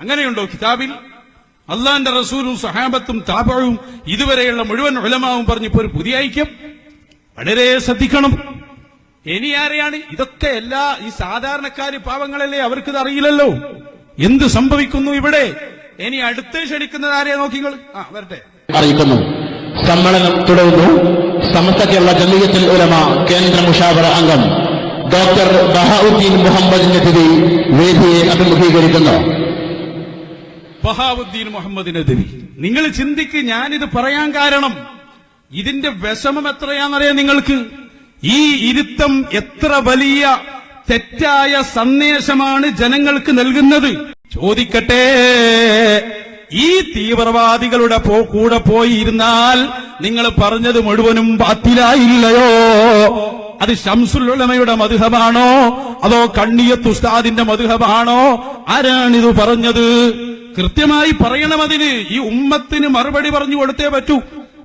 അങ്ങനെയുണ്ടോ കിതാബിൽ? അള്ളാന്റെ റസൂലും സഹാബത്തും താപഴവും ഇതുവരെയുള്ള മുഴുവൻ ഉലമാവും പറഞ്ഞിപ്പോ ഒരു പുതിയ ഐക്യം. വളരെ ശ്രദ്ധിക്കണം. ഇനി ആരെയാണ്? ഇതൊക്കെ എല്ലാ ഈ സാധാരണക്കാര് പാവങ്ങളല്ലേ? അവർക്കിത് അറിയില്ലല്ലോ. എന്ത് സംഭവിക്കുന്നു ഇവിടെ? ഇനി അടുത്ത് ക്ഷണിക്കുന്നത് ആരെയാ നോക്കിങ്ങൾ ആ വരട്ടെ. അറിയിക്കുന്നു. സമ്മേളനം തുടരുന്നു. സമസ്ത കേരള ജമീയത്തുൽ ഉലമ കേന്ദ്ര മുഷാവറ അംഗം ഡോക്ടർ ബഹാഉദ്ദീൻ മുഹമ്മദ് നദിവി വേദിയെ അഭിമുഖീകരിക്കുന്നു. ബഹാവുദ്ദീൻ മുഹമ്മദ് നദവി നിങ്ങൾ ചിന്തിക്ക് ഞാനിത് പറയാൻ കാരണം ഇതിന്റെ വിഷമം എത്രയാണെന്നറിയാം നിങ്ങൾക്ക്? ഈ ഇരുത്തം എത്ര വലിയ തെറ്റായ സന്ദേശമാണ് ജനങ്ങൾക്ക് നൽകുന്നത്. ചോദിക്കട്ടെ ഈ തീവ്രവാദികളുടെ കൂടെ പോയി ഇരുന്നാൽ നിങ്ങൾ പറഞ്ഞത് മുഴുവനും ബാത്തിലായില്ലയോ? അത് ശംസുലമയുടെ മധുഹമാണോ അതോ കണ്ണിയത്ത് ഉസ്താദിന്റെ മധുഹമാണോ ആരാണിത് പറഞ്ഞത്? കൃത്യമായി പറയണം അതിന്. ഈ ഉമ്മത്തിന് മറുപടി പറഞ്ഞു കൊടുത്തേ പറ്റൂ.